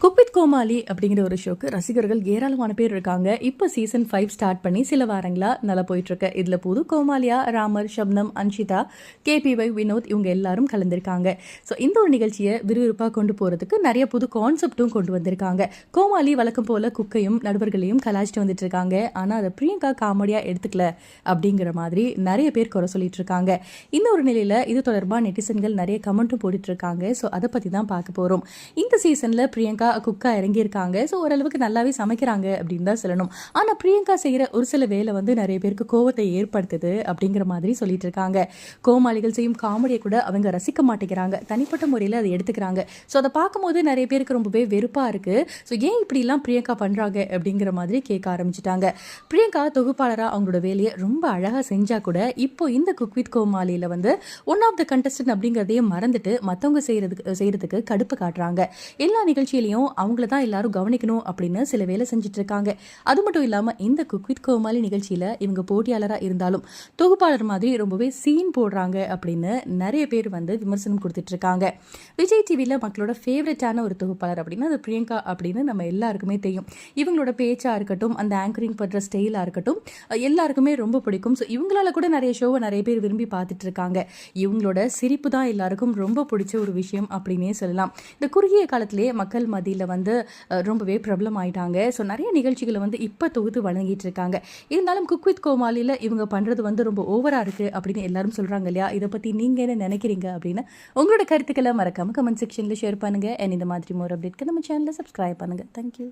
Cook with கோமாளி அப்படிங்கிற ஒரு ஷோக்கு ரசிகர்கள் ஏராளமான பேர் இருக்காங்க. இப்போ சீசன் ஃபைவ் ஸ்டார்ட் பண்ணி சில வாரங்களா நல்லா போயிட்டுருக்கு. இதில் புது கோமாலியா ராமர் ஷப்னம் அன்ஷிதா கேபிஒய் வினோத் இவங்க எல்லாரும் கலந்திருக்காங்க. ஸோ இந்த ஒரு நிகழ்ச்சியை விறுவிறுப்பாக கொண்டு போகிறதுக்கு நிறைய புது கான்செப்ட்டும் கொண்டு வந்திருக்காங்க. கோமாளி வழக்கம் போல் குக்கையும் நடுவர்களையும் கலாச்சிட்டு வந்துட்டு இருக்காங்க ஆனால் அதை பிரியங்கா காமெடியாக எடுத்துக்கல அப்படிங்கிற மாதிரி நிறைய பேர் குறை சொல்லிட்டு இருக்காங்க இந்த ஒரு நிலையில் இது தொடர்பாக நெட்டிசன்கள் நிறைய கமெண்ட்டும் போட்டுட்டு இருக்காங்க ஸோ அதை பற்றி தான் பார்க்க போகிறோம் இந்த சீசனில் பிரியங்கா குக்காக இறங்கியிருக்காங்க. ஸோ ஓரளவுக்கு நல்லாவே சமைக்கிறாங்க அப்படின்னு தான் சொல்லணும். ஆனால் பிரியங்கா செய்கிற ஒரு சில வேலை வந்து நிறைய பேருக்கு கோவத்தை ஏற்படுத்துது அப்படிங்கிற மாதிரி சொல்லிட்டு இருக்காங்க. கோமாளிகள் செய்யும் காமெடியை கூட அவங்க ரசிக்க மாட்டேங்கிறாங்க. தனிப்பட்ட முறையில் அதை எடுத்துக்கிறாங்க. ஸோ அதை பார்க்கும்போது நிறைய பேருக்கு ரொம்பவே வெறுப்பாக இருக்குது ஸோ ஏன் இப்படிலாம் பிரியங்கா பண்ணுறாங்க அப்படிங்கிற மாதிரி கேட்க ஆரம்பிச்சிட்டாங்க. பிரியங்கா தொகுப்பாளராக அவங்களோட வேலையை ரொம்ப அழகாக செஞ்சால் கூட இப்போ இந்த குக் வித் கோமாளியில் வந்து ஒன் ஆஃப் த கண்டஸ்டன்ட் அப்படிங்கிறதையே மறந்துட்டு மற்றவங்க செய்கிறதுக்கு செய்கிறதுக்கு கடுப்பு காட்டுறாங்க. எல்லா நிகழ்ச்சியிலையும் அவங்கள தான் எல்லாரும் கவனிக்கணும் அப்படின்னு சில வேலை செஞ்சுட்டு இருக்காங்க அது மட்டும் இல்லாமல் இந்த குக் வித் கோமாளி நிகழ்ச்சியில் இவங்க போட்டியாளராக இருந்தாலும் தொகுப்பாளர் மாதிரி ரொம்பவே சீன் போடுறாங்க அப்படின்னு நிறைய பேர் வந்து விமர்சனம் கொடுத்துட்டு இருக்காங்க விஜய் டிவியில் மக்களோட ஃபேவரட்டான ஒரு தொகுப்பாளர் அப்படின்னா அது பிரியங்கா அப்படின்னு நம்ம எல்லாருக்குமே தெரியும். இவங்களோட பேச்சாக இருக்கட்டும் அந்த ஆங்கரிங் பண்ணுற ஸ்டைலாக இருக்கட்டும் எல்லாருக்குமே ரொம்ப பிடிக்கும். ஸோ இவங்களால கூட நிறைய ஷோவை நிறைய பேர் விரும்பி பார்த்துட்டு இருக்காங்க இவங்களோட சிரிப்பு தான் எல்லாருக்கும் ரொம்ப பிடிச்ச ஒரு விஷயம் அப்படின்னே சொல்லலாம். இந்த குறுகிய காலத்திலேயே மக்கள் மத்தியில் வந்து ரொம்பவே பிரபலம் ஆயிட்டாங்க. ஸோ நிறைய நிகழ்ச்சிகளை வந்து இப்போ தொகுத்து வழங்கிட்டு இருக்காங்க. இருந்தாலும் குக் வித் கோமாளியில் இவங்க பண்ணுறது வந்து ரொம்ப ஓவராக இருக்குது அப்படின்னு எல்லாரும் சொல்கிறாங்க இல்லையா? இதை பற்றி நீங்கள் என்ன நினைக்கிறீங்க அப்படின்னு உங்களோட கருத்துக்களை மறக்காமல் கமெண்ட் செக்ஷனில் ஷேர் பண்ணுங்கள் அண்ட் இந்த மாதிரி மோர் அப்டேட்க்கு நம்ம சேனலை சப்ஸ்கிரைப் பண்ணுங்கள் தேங்க்யூ